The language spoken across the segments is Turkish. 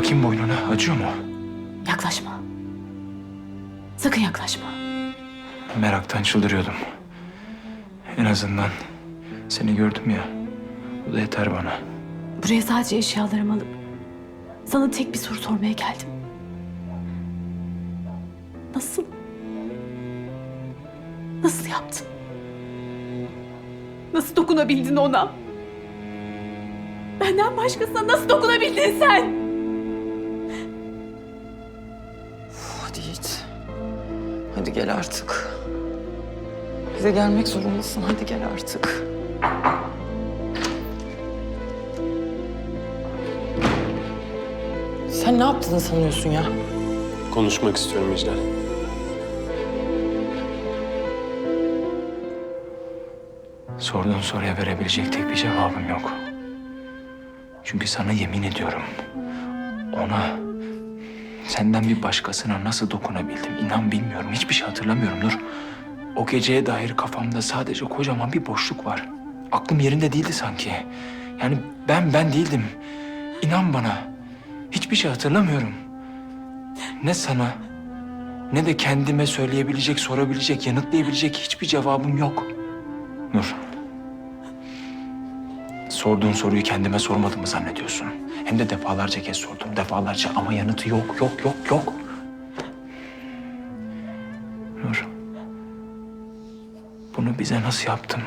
Bakayım boynuna. Acıyor mu? Yaklaşma. Sakın yaklaşma. Meraktan çıldırıyordum. En azından seni gördüm ya. Bu da yeter bana. Buraya sadece eşyalarımı alıp sana tek bir soru sormaya geldim. Nasıl? Nasıl yaptın? Nasıl dokunabildin ona? Benden başkasına nasıl dokunabildin sen? Hadi gel artık. Bize gelmek zorundasın. Hadi gel artık. Sen ne yaptığını sanıyorsun ya? Konuşmak istiyorum İclal. Sorduğun soruya verebilecek tek bir cevabım yok. Çünkü sana yemin ediyorum. Ona senden bir başkasına nasıl dokunabildim inan bilmiyorum. Hiçbir şey hatırlamıyorum Nur. O geceye dair kafamda sadece kocaman bir boşluk var. Aklım yerinde değildi sanki. Yani ben ben değildim. İnan bana. Hiçbir şey hatırlamıyorum. Ne sana ne de kendime söyleyebilecek, sorabilecek, yanıtlayabilecek hiçbir cevabım yok. Nur. Sorduğun soruyu kendime sormadığımı zannediyorsun. Hem de defalarca kez sordum. Defalarca ama yanıtı yok, yok, yok, yok. Nur. Bunu bize nasıl yaptım?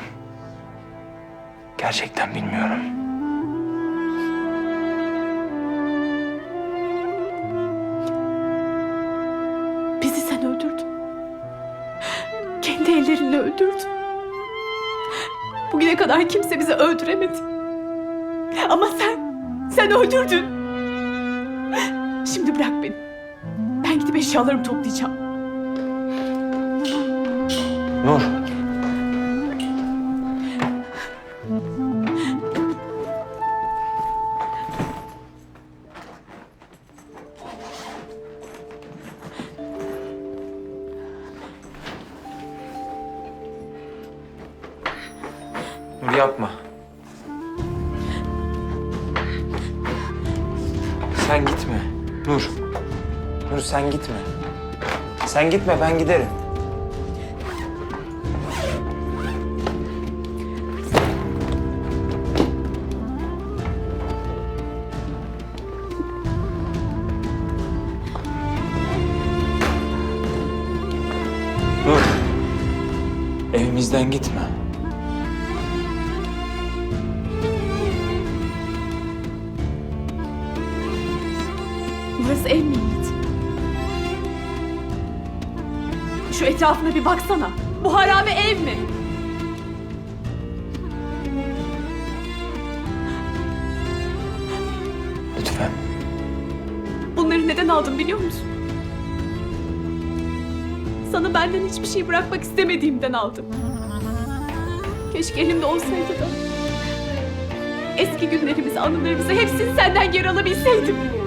Gerçekten bilmiyorum. Bizi sen öldürdün. Kendi ellerinle öldürdün. Bugüne kadar kimse bizi öldüremedi. Ama sen, sen öldürdün. Şimdi bırak beni. Ben gidip eşyalarımı toplayacağım. Nur. Nur yapma. Sen gitme. Nur. Nur sen gitme. Sen gitme ben giderim. Nur. Evimizden gitme. Burası ev mi Yiğit? Şu etrafına bir baksana. Bu harabe ev mi? Lütfen. Bunları neden aldım biliyor musun? Sana benden hiçbir şey bırakmak istemediğimden aldım. Keşke elimde olsaydı da. Eski günlerimizi, anılarımızı hepsini senden geri alabilseydim.